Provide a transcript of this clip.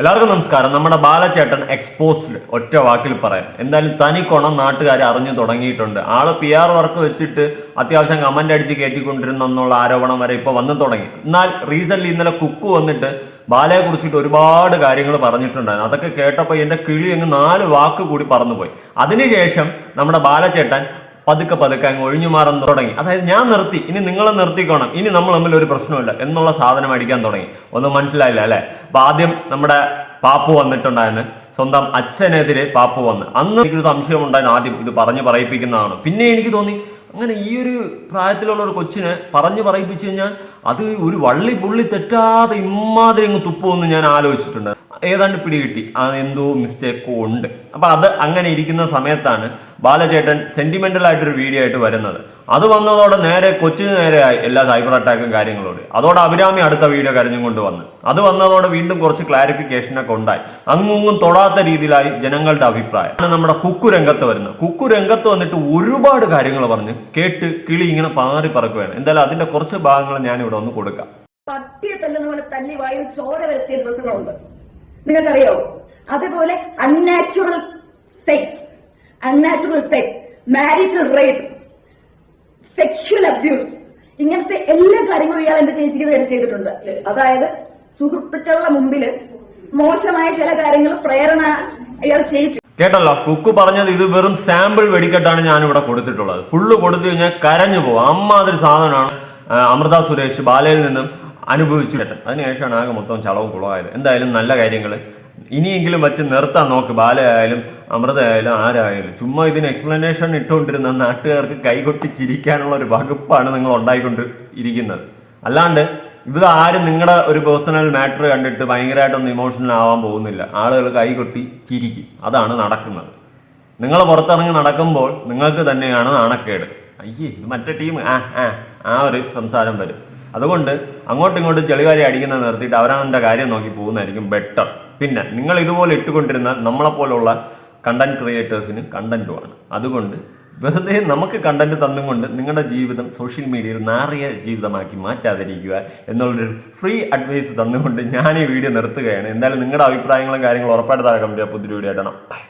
എല്ലാവർക്കും നമസ്കാരം. നമ്മുടെ ബാലചേട്ടൻ എക്സ്പോസ്ഡ് ഒറ്റ വാക്കിൽ പറയാം. എന്തായാലും തനി കൊണം നാട്ടുകാർ അറിഞ്ഞു തുടങ്ങിയിട്ടുണ്ട്. ആൾ പി ആർ വർക്ക് വെച്ചിട്ട് അത്യാവശ്യം കമന്റ് അടിച്ച് കയറ്റിക്കൊണ്ടിരുന്ന എന്നുള്ള ആരോപണം വരെ ഇപ്പൊ വന്നു തുടങ്ങി. എന്നാൽ റീസെന്റ് ഇന്നലെ കുക്ക് വന്നിട്ട് ബാലയെ കുറിച്ചിട്ട് ഒരുപാട് കാര്യങ്ങൾ പറഞ്ഞിട്ടുണ്ടായിരുന്നു. അതൊക്കെ കേട്ടപ്പോൾ എന്റെ കിളി അങ്ങ് നാല് വാക്ക് കൂടി പറന്നുപോയി. അതിനുശേഷം നമ്മുടെ ബാലചേട്ടൻ പതുക്കെ പതുക്കെ അങ്ങ് ഒഴിഞ്ഞു മാറാൻ തുടങ്ങി. അതായത് ഞാൻ നിർത്തി ഇനി നിങ്ങൾ നിർത്തിക്കോണം ഇനി നമ്മൾ തമ്മിൽ ഒരു പ്രശ്നമില്ല എന്നുള്ള സാധനം അടിക്കാൻ തുടങ്ങി. ഒന്നും മനസ്സിലായില്ല അല്ലെ? അപ്പൊ ആദ്യം നമ്മുടെ പാപ്പു വന്നിട്ടുണ്ടായിരുന്നു. സ്വന്തം അച്ഛനെതിരെ പാപ്പു വന്ന്. അന്ന് എനിക്കൊരു സംശയം ഉണ്ടായിരുന്നു ആദ്യം. ഇത് പറഞ്ഞു പറയിപ്പിക്കുന്നതാണ്? പിന്നെ എനിക്ക് തോന്നി അങ്ങനെ ഈ ഒരു പ്രായത്തിലുള്ള ഒരു കൊച്ചിനെ പറഞ്ഞു പറയിപ്പിച്ചു കഴിഞ്ഞാൽ അത് ഒരു വള്ളി പുള്ളി തെറ്റാതെ ഇമ്മാതിരി അങ്ങ് തുപ്പുമെന്ന് ഞാൻ ആലോചിച്ചിട്ടുണ്ട്. ഏതാണ്ട് പിടികിട്ടി. ആ എന്തോ മിസ്റ്റേക്കോ ഉണ്ട്. അപ്പൊ അത് അങ്ങനെ ഇരിക്കുന്ന സമയത്താണ് ബാലചേട്ടൻ സെന്റിമെന്റൽ ആയിട്ടൊരു വീഡിയോ ആയിട്ട് വരുന്നത്. അത് വന്നതോടെ നേരെ കൊച്ചിന് നേരെയായി എല്ലാ സൈബർ അറ്റാക്കും കാര്യങ്ങളോട്. അതോടെ അഭിരാമി അടുത്ത വീഡിയോ കരഞ്ഞും കൊണ്ട് വന്നു. അത് വന്നതോടെ വീണ്ടും കുറച്ച് ക്ലാരിഫിക്കേഷനൊക്കെ ഉണ്ടായി. അങ്ങും തൊടാത്ത രീതിയിലായി ജനങ്ങളുടെ അഭിപ്രായം. നമ്മുടെ കുക്കു രംഗത്ത് വരുന്നത്. കുക്കു രംഗത്ത് വന്നിട്ട് ഒരുപാട് കാര്യങ്ങൾ പറഞ്ഞ് കേട്ട് കിളി ഇങ്ങനെ പാറി പറക്കുകയാണ്. എന്തായാലും അതിന്റെ കുറച്ച് ഭാഗങ്ങൾ ഞാൻ ഇവിടെ ഒന്ന് കൊടുക്കാം. പട്ടിയെ തല്ലുന്ന പോലെ തല്ലി വായിൽ ചോര വരുത്തിയ ദിവസങ്ങളുണ്ട്. നിങ്ങൾക്കറിയോ? അതേപോലെ unnatural sex unnatural sex marital rape sexual abuse ഇങ്ങനത്തെ എല്ലാ കാര്യങ്ങളും ഇയാൾ എന്റെ ചേച്ചിക്ക് നേരെ ചെയ്തിട്ടുണ്ട്. അതായത് സുഹൃത്തുക്കളുടെ മുമ്പിൽ മോശമായ ചില കാര്യങ്ങൾ പ്രേരണ ഇയാൾ ചെയ്യിച്ചു. കേട്ടല്ലോ കുക്ക് പറഞ്ഞത് ഇത് വെറും സാമ്പിൾ വെടിക്കെട്ടാണ് ഞാൻ ഇവിടെ കൊടുത്തിട്ടുള്ളത്. ഫുള്ള് കൊടുത്തു കഴിഞ്ഞാൽ കരഞ്ഞു പോകും. അമ്മാതിരി സാധനമാണ് അമൃത സുരേഷ് ബാലയിൽ നിന്നും അനുഭവിച്ചു അതിനുശേഷമാണ് ആകെ മൊത്തം ചളവും കുളമായത് എന്തായാലും നല്ല കാര്യങ്ങൾ ഇനിയെങ്കിലും വെച്ച് നിർത്താൻ നോക്ക്. ബാലയായാലും അമൃതയായാലും ആരായാലും. ചുമ്മാ ഇതിന് എക്സ്പ്ലനേഷൻ ഇട്ടുകൊണ്ടിരുന്ന നാട്ടുകാർക്ക് കൈകൊട്ടി ചിരിക്കാനുള്ള ഒരു വകുപ്പാണ് നിങ്ങൾ ഉണ്ടായിക്കൊണ്ട് ഇരിക്കുന്നത്. അല്ലാണ്ട് ഇത് ആരും നിങ്ങളുടെ ഒരു പേഴ്സണൽ മാറ്റർ കണ്ടിട്ട് ഭയങ്കരമായിട്ടൊന്നും ഇമോഷണൽ ആവാൻ പോകുന്നില്ല. ആളുകൾ കൈകൊട്ടി ചിരിക്കും. അതാണ് നടക്കുന്നത്. നിങ്ങൾ പുറത്തിറങ്ങി നടക്കുമ്പോൾ നിങ്ങൾക്ക് തന്നെയാണ് നാണക്കേട്. അയ്യേ ഇത് മറ്റേ ടീം ആ ആ ആ ഒരു സംസാരം വരും. അതുകൊണ്ട് അങ്ങോട്ടും ഇങ്ങോട്ടും ചെളികാരി അടിക്കുന്നത് നിർത്തിയിട്ട് അവരവന്റെ കാര്യം നോക്കി പോകുന്നതായിരിക്കും ബെറ്റർ പിന്നെ നിങ്ങൾ ഇതുപോലെ ഇട്ടുകൊണ്ടിരുന്ന നമ്മളെപ്പോലുള്ള കണ്ടന്റ് ക്രിയേറ്റേഴ്സിന് കണ്ടന്റുമാണ് അതുകൊണ്ട് വെറുതെ നമുക്ക് കണ്ടന്റ് തന്നുകൊണ്ട് നിങ്ങളുടെ ജീവിതം സോഷ്യൽ മീഡിയയിൽ നാറിയ ജീവിതമാക്കി മാറ്റാതിരിക്കുക എന്നുള്ളൊരു ഫ്രീ അഡ്വൈസ് തന്നുകൊണ്ട് ഞാൻ ഈ വീഡിയോ നിർത്തുകയാണ്. എന്തായാലും നിങ്ങളുടെ അഭിപ്രായങ്ങളും കാര്യങ്ങളും ഉറപ്പായിട്ട് താഴെ കമന്റ് പുതിയ വീഡിയോ ആയിട്ടാണ്